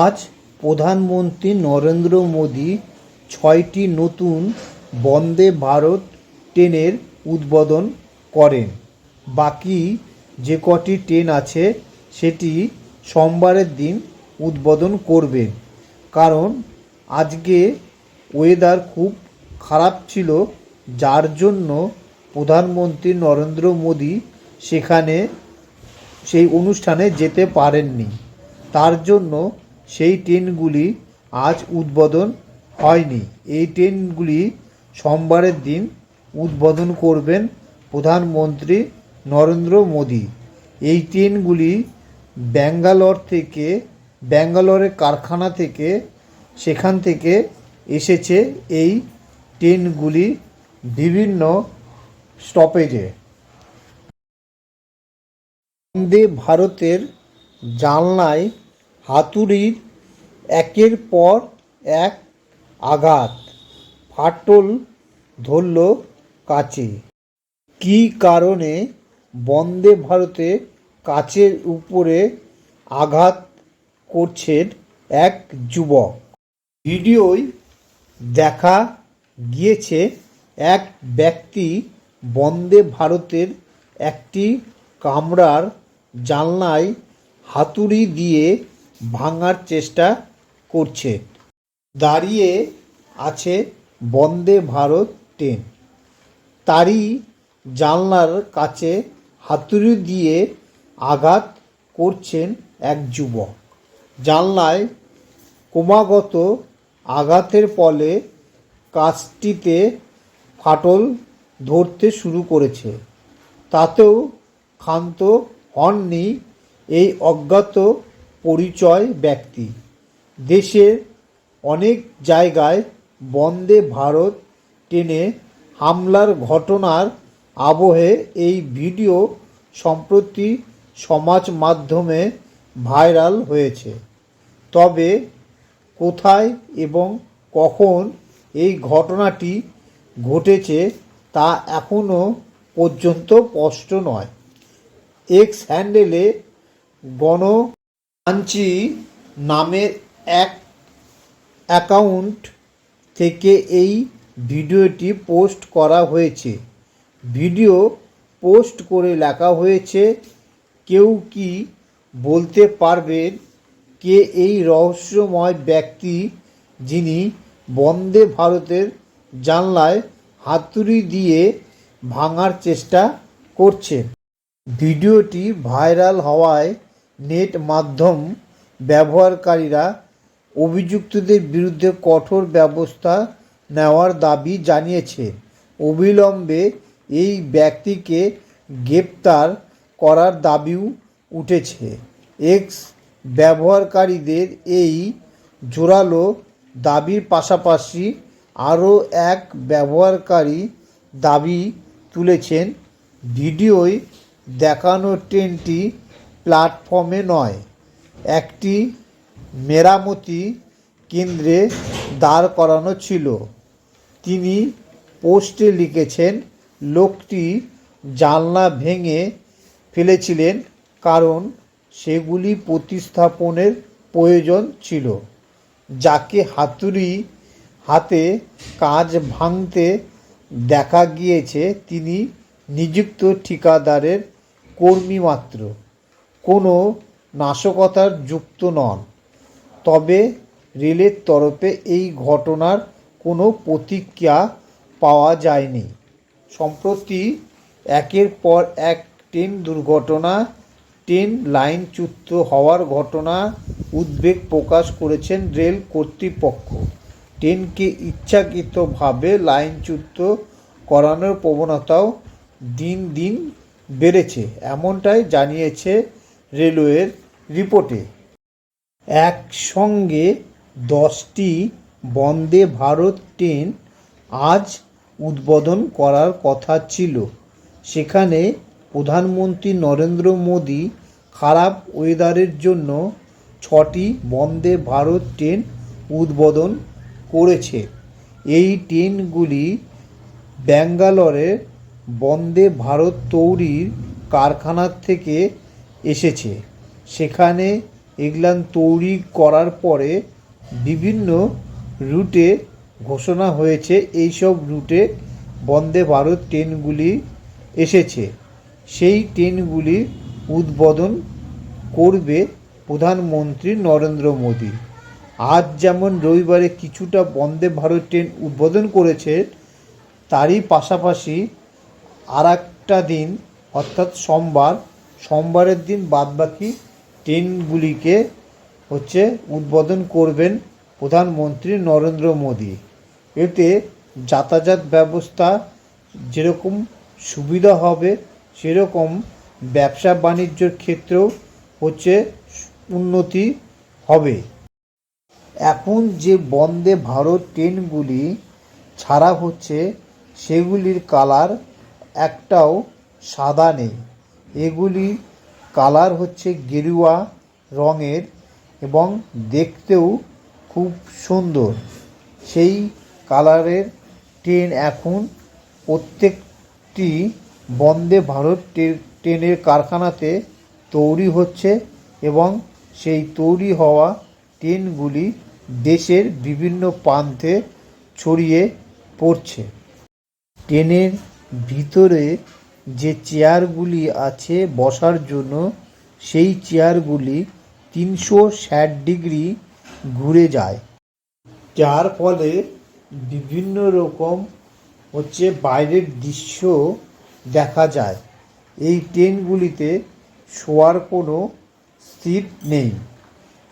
আজ প্রধানমন্ত্রী নরেন্দ্র মোদী ছয়টি নতুন বন্দে ভারত ট্রেনের উদ্বোধন করেন। বাকি যে কটি ট্রেন আছে, সেটি সোমবারের দিন উদ্বোধন করবেন কারণ আজকে ওয়েদার খুব খারাপ ছিল, যার জন্য প্রধানমন্ত্রী নরেন্দ্র মোদী সেখানে সেই অনুষ্ঠানে যেতে পারেননি। তার জন্য সেই ট্রেনগুলি আজ উদ্বোধন হয়নি। এই ট্রেনগুলি সোমবারের দিন উদ্বোধন করবেন প্রধানমন্ত্রী নরেন্দ্র মোদী। এই ট্রেনগুলি ব্যাঙ্গালোর থেকে, ব্যাঙ্গালোরের কারখানা থেকে, সেখান থেকে এসেছে। এই ট্রেনগুলি বিভিন্ন স্টপেজে। বন্দে ভারতের জানলায় হাতুড়ির একের পর এক আঘাত। ফাটল ধরল কাচে। কী কারণে বন্দে ভারতে কাচের উপরে আঘাত করছেন এক যুবক? ভিডিওয় দেখা গিয়েছে এক ব্যক্তি বন্দে ভারতের একটি কামরার জানলায় হাতুড়ি দিয়ে ভাঙার চেষ্টা করছে। দাঁড়িয়ে আছে বন্দে ভারত ট্রেন। তারই জানলার কাছে হাতুড়ি দিয়ে আঘাত করছেন এক যুবক। জানলায় ক্রমাগত আঘাতের ফলে কাজটিতে ফাটল ধরতে শুরু করেছে। তাতেও ক্ষান্ত হননি এই অজ্ঞাত পরিচয় ব্যক্তি। দেশের অনেক জায়গায় বন্দে ভারত ট্রেনে হামলার ঘটনার আবহে এই ভিডিও সম্প্রতি সমাজ মাধ্যমে ভাইরাল হয়েছে। তবে কোথায় এবং কখন এই ঘটনাটি ঘটেছে তা এখনও পর্যন্ত স্পষ্ট নয়। এক্স হ্যান্ডেলে গণমাঞ্চি নামের এক অ্যাকাউন্ট থেকে এই ভিডিওটি পোস্ট করা হয়েছে। ভিডিও পোস্ট করে লেখা হয়েছে, কেউ কি বলতে পারবেন কে এই রহস্যময় ব্যক্তি যিনি বন্দে ভারতের জানলায় হাতুড়ি দিয়ে ভাঙার চেষ্টা করছেন? ভিডিওটি ভাইরাল হওয়ায় নেট মাধ্যম ব্যবহারকারীরা অভিযুক্তদের বিরুদ্ধে কঠোর ব্যবস্থা নেওয়ার দাবি জানিয়েছে। অবিলম্বে এই ব্যক্তিকে গ্রেপ্তার করার দাবিও উঠেছে। এক্স ব্যবহারকারীদের এই জোরালো দাবির পাশাপাশি আরও এক ব্যবহারকারী দাবি তুলেছেন, ভিডিওয় দেখানো ট্রেনটি প্ল্যাটফর্মে নয়, একটি মেরামতি কেন্দ্রে দাঁড় করানো ছিল। তিনি পোস্টে লিখেছেন, লোকটি জানলা ভেঙে ফেলেছিলেন কারণ সেগুলি প্রতিস্থাপনের প্রয়োজন ছিল, যাকে হাতুড়ি হাতে কাজ ভাঙতে দেখা গিয়েছে। তিনি নিযুক্ত ঠিকাদারের কর্মী মাত্র। কোনো নাশকতার যুক্ত নন। তবে রেলের তরফে এই ঘটনার কোনো প্রতিক্রিয়া পাওয়া যায়নি। সম্প্রতি একের পর এক ট্রেন দুর্ঘটনা, ট্রেন লাইনচ্যুত হওয়ার ঘটনা উদ্বেগ প্রকাশ করেছেন রেল কর্তৃপক্ষ। ট্রেনকে ইচ্ছাকৃতভাবে লাইনচ্যুত করানোর প্রবণতাও দিন দিন বেড়েছে, এমনটাই জানিয়েছে রেলওয়ের রিপোর্টে। একসঙ্গে দশটি বন্দে ভারত ট্রেন আজ উদ্বোধন করার কথা ছিল। সেখানে প্রধানমন্ত্রী নরেন্দ্র মোদী খারাপ ওয়েদারের জন্য ছটি বন্দে ভারত ট্রেন উদ্বোধন করেছে। এই ট্রেনগুলি ব্যাঙ্গালোরের বন্দে ভারত তৈরির কারখানার থেকে এসেছে। সেখানে এগুলান তৈরি করার পরে বিভিন্ন রুটে ঘোষণা হয়েছে, এইসব রুটে বন্দে ভারত ট্রেনগুলি এসেছে। সেই ট্রেনগুলি উদ্বোধন করবে প্রধানমন্ত্রী নরেন্দ্র মোদী। আজ যেমন রবিবারে কিছুটা বন্দে ভারত ট্রেন উদ্বোধন করেছে, তারই পাশাপাশি আর একটা দিন, অর্থাৎ সোমবার সোমবারের দিন বাদবাকি ট্রেনগুলিকে হচ্ছে উদ্বোধন করবেন প্রধানমন্ত্রী নরেন্দ্র মোদী। এতে যাতায়াত ব্যবস্থা যেরকম সুবিধা হবে, সেরকম ব্যবসা বাণিজ্যর ক্ষেত্রেও হচ্ছে উন্নতি হবে। এখন যে বন্দে ভারত ট্রেনগুলি ছাড়া হচ্ছে, সেগুলির কালার একটাও সাদা নেই। এগুলি কালার হচ্ছে গেরুয়া রঙের এবং দেখতেও খুব সুন্দর। সেই কালারের ট্রেন এখন প্রত্যেকটি বন্দে ভারত ট্রেনের কারখানাতে তৈরি হচ্ছে এবং সেই তৈরি হওয়া ট্রেনগুলি দেশের বিভিন্ন প্রান্তে ছড়িয়ে পড়ছে। ট্রেনের ভিতরে যে চেয়ারগুলি আছে বসার জন্য, সেই চেয়ারগুলি তিনশো ষাট ডিগ্রি ঘুরে যায়। যার ফলে বিভিন্ন রকম হচ্ছে বাইরের দৃশ্য দেখা যায়। এই ট্রেনগুলিতে শোয়ার কোনো সিট নেই।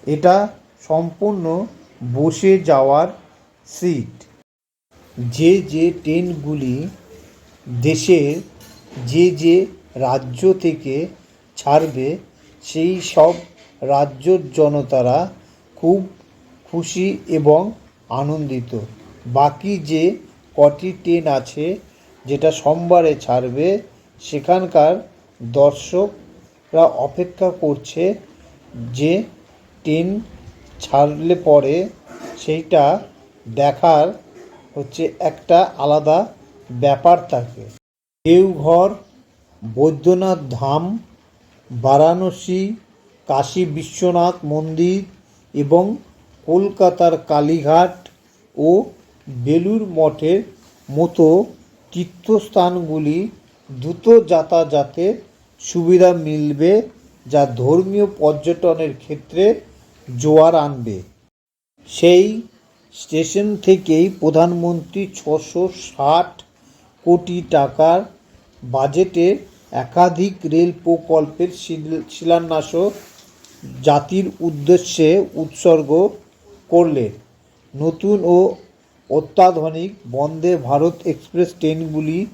এটা সম্পূর্ণ বসে যাওয়ার সিট। যে যে ট্রেনগুলি দেশের যে যে রাজ্য থেকে ছাড়বে, সেই সব রাজ্যর জনতারা খুব খুশি এবং আনন্দিত। বাকি যে কটি ট্রেন আছে, যেটা সোমবারে ছাড়বে, সেখানকার দর্শকরা অপেক্ষা করছে যে ট্রেন ছাড়লে পরে সেইটা দেখার হচ্ছে একটা আলাদা ব্যাপার থাকে। দেওঘর, বৈদ্যনাথ ধাম, বারাণসী, কাশী বিশ্বনাথ মন্দির এবং কলকাতার কালীঘাট ও বেলুর মঠের মতো তীর্থস্থানগুলি দ্রুত যাতায়াতের সুবিধা মিলবে যা ধর্মীয় পর্যটনের ক্ষেত্রে জোয়ার আনবে। সেই স্টেশন থেকেই প্রধানমন্ত্রী ছশো ষাট কোটি টাকার বাজেটের একাধিক রেল প্রকল্পের শিল- শিলান্যাসও জাতির উদ্দেশ্যে উৎসর্গ করলে নতুন ও অত্যাধুনিক বন্দে ভারত এক্সপ্রেস ট্রেনগুলি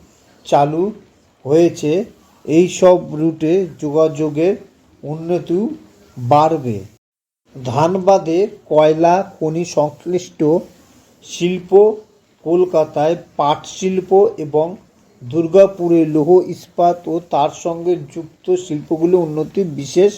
চালু হয়েছে। এই সব রুটে যোগাযোগের উন্নতি বাড়বে। ধানবাদে কয়লা খনি সংশ্লিষ্ট শিল্প কলকাতায় পাট শিল্প এবং দুর্গাপুরে লৌহ ইস্পাত ও তার সঙ্গে যুক্ত শিল্পগুলো উন্নতি বিশেষ